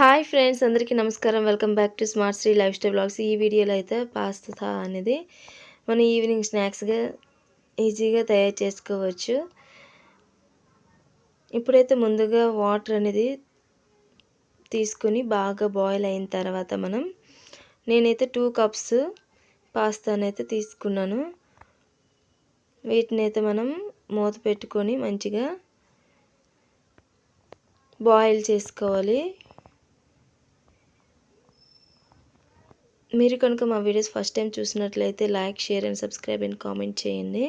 Hi friends అందరికీ నమస్కారం. Welcome back to smart Sri lifestyle blogs. ఈ వీడియోలో అయితే పాస్తా అనేది మనం ఈవినింగ్ స్నాక్స్గా ఈజీగా తయారు చేసుకోవచ్చు. ఇప్పుడైతే ముందుగా వాటర్ అనేది తీసుకొని బాగా బాయిల్ అయిన తర్వాత మనం నేనైతే టూ కప్స్ పాస్తానైతే అయితే తీసుకున్నాను. వీటిని అయితే మనం మూత పెట్టుకొని మంచిగా బాయిల్ చేసుకోవాలి. మీరు కనుక మా వీడియోస్ ఫస్ట్ టైం చూసినట్లయితే like share and subscribe and comment చేయండి.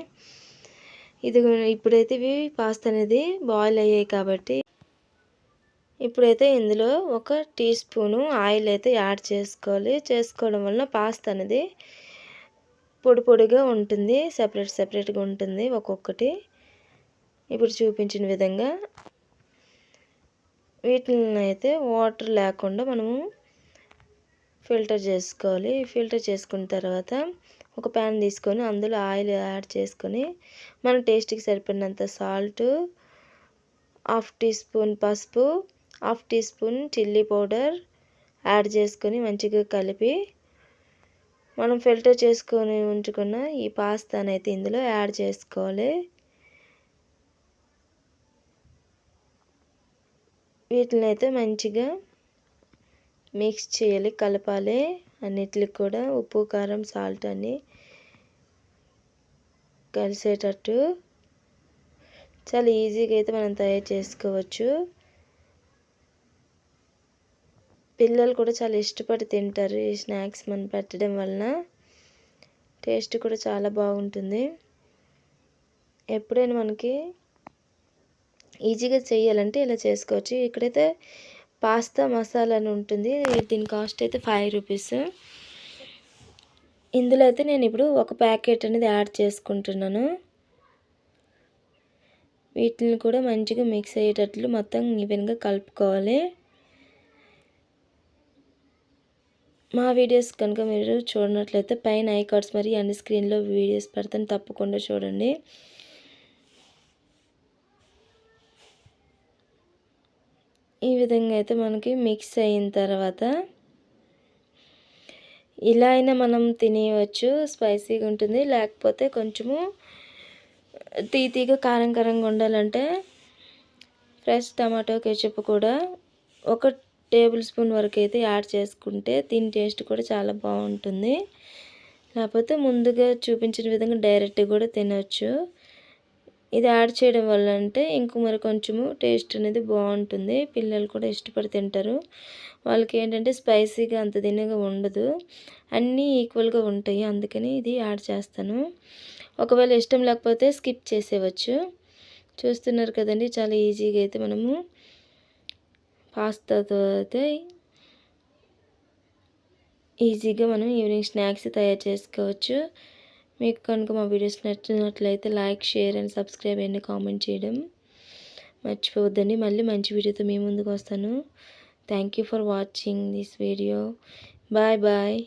ఇది ఇప్పుడైతే ఇవి పాస్తా అనేది బాయిల్ అయ్యాయి కాబట్టి ఇప్పుడైతే ఇందులో ఒక టీ స్పూను ఆయిల్ అయితే యాడ్ చేసుకోవాలి. చేసుకోవడం వలన పాస్తా అనేది పొడి పొడిగా ఉంటుంది సెపరేట్ సెపరేట్గా ఉంటుంది ఒక్కొక్కటి. ఇప్పుడు చూపించిన విధంగా వీటిని అయితే వాటర్ లేకుండా మనము ఫిల్టర్ చేసుకోవాలి. ఫిల్టర్ చేసుకున్న తర్వాత ఒక ప్యాన్ తీసుకొని అందులో ఆయిల్ యాడ్ చేసుకొని మన టేస్ట్కి సరిపడినంత సాల్ట్ హాఫ్ టీ స్పూన్ పసుపు half teaspoon chilli powder add చేసుకొని మంచిగా కలిపి మనం ఫిల్టర్ చేసుకొని ఉంచుకున్న ఈ పాస్తాని అయితే ఇందులో యాడ్ చేసుకోవాలి. వీటిని అయితే మంచిగా మిక్స్ చేయాలి కలపాలి. అన్నిటికి కూడా ఉప్పు కారం సాల్ట్ అన్నీ కలిసేటట్టు. చాలా ఈజీగా అయితే మనం తయారు చేసుకోవచ్చు. పిల్లలు కూడా చాలా ఇష్టపడి తింటారు ఈ స్నాక్స్ మనం పెట్టడం వలన. టేస్ట్ కూడా చాలా బాగుంటుంది. ఎప్పుడైనా మనకి ఈజీగా చేయాలంటే ఇలా చేసుకోవచ్చు. ఇక్కడైతే పాస్తా మసాలా అని ఉంటుంది. దీని కాస్ట్ అయితే ఫైవ్ రూపీస్. ఇందులో అయితే నేను ఇప్పుడు ఒక ప్యాకెట్ అనేది యాడ్ చేసుకుంటున్నాను. వీటిని కూడా మంచిగా మిక్స్ అయ్యేటట్లు మొత్తం ఈవెన్గా కలుపుకోవాలి. మా వీడియోస్ కనుక మీరు చూడనట్లయితే పైన ఐ కార్డ్స్ అన్ని స్క్రీన్లో వీడియోస్ పెడతాను. తప్పకుండా చూడండి. ఈ విధంగా అయితే మనకి మిక్స్ అయిన తర్వాత ఇలా అయినా మనం తినేయవచ్చు స్పైసీగా ఉంటుంది. లేకపోతే కొంచెము తీతీగా కారం కారంగా ఉండాలంటే ఫ్రెష్ టమాటో కెచప్ కూడా ఒక టేబుల్ స్పూన్ వరకు అయితే యాడ్ చేసుకుంటే దీని టేస్ట్ కూడా చాలా బాగుంటుంది. లేకపోతే ముందుగా చూపించిన విధంగా డైరెక్ట్గా కూడా తినవచ్చు ఇది యాడ్ చేయడం వల్ల అంటే ఇంక మరి కొంచెము టేస్ట్ అనేది బాగుంటుంది. పిల్లలు కూడా ఇష్టపడి తింటారు. వాళ్ళకి ఏంటంటే స్పైసీగా అంత తినగా ఉండదు. అన్నీ ఈక్వల్గా ఉంటాయి. అందుకని ఇది యాడ్ చేస్తాను. ఒకవేళ ఇష్టం లేకపోతే స్కిప్ చేసేవచ్చు చూస్తున్నారు కదండి చాలా ఈజీగా అయితే మనము పాస్తాతో అయితే ఈజీగా మనం ఈవినింగ్ స్నాక్స్ తయారు చేసుకోవచ్చు. మీకు కనుక మా వీడియోస్ నచ్చినట్లయితే like share and subscribe and comment చేయడం మర్చిపోవద్దండి. మళ్ళీ మంచి వీడియోతో మీ ముందుకు వస్తాను. Thank for watching this video bye bye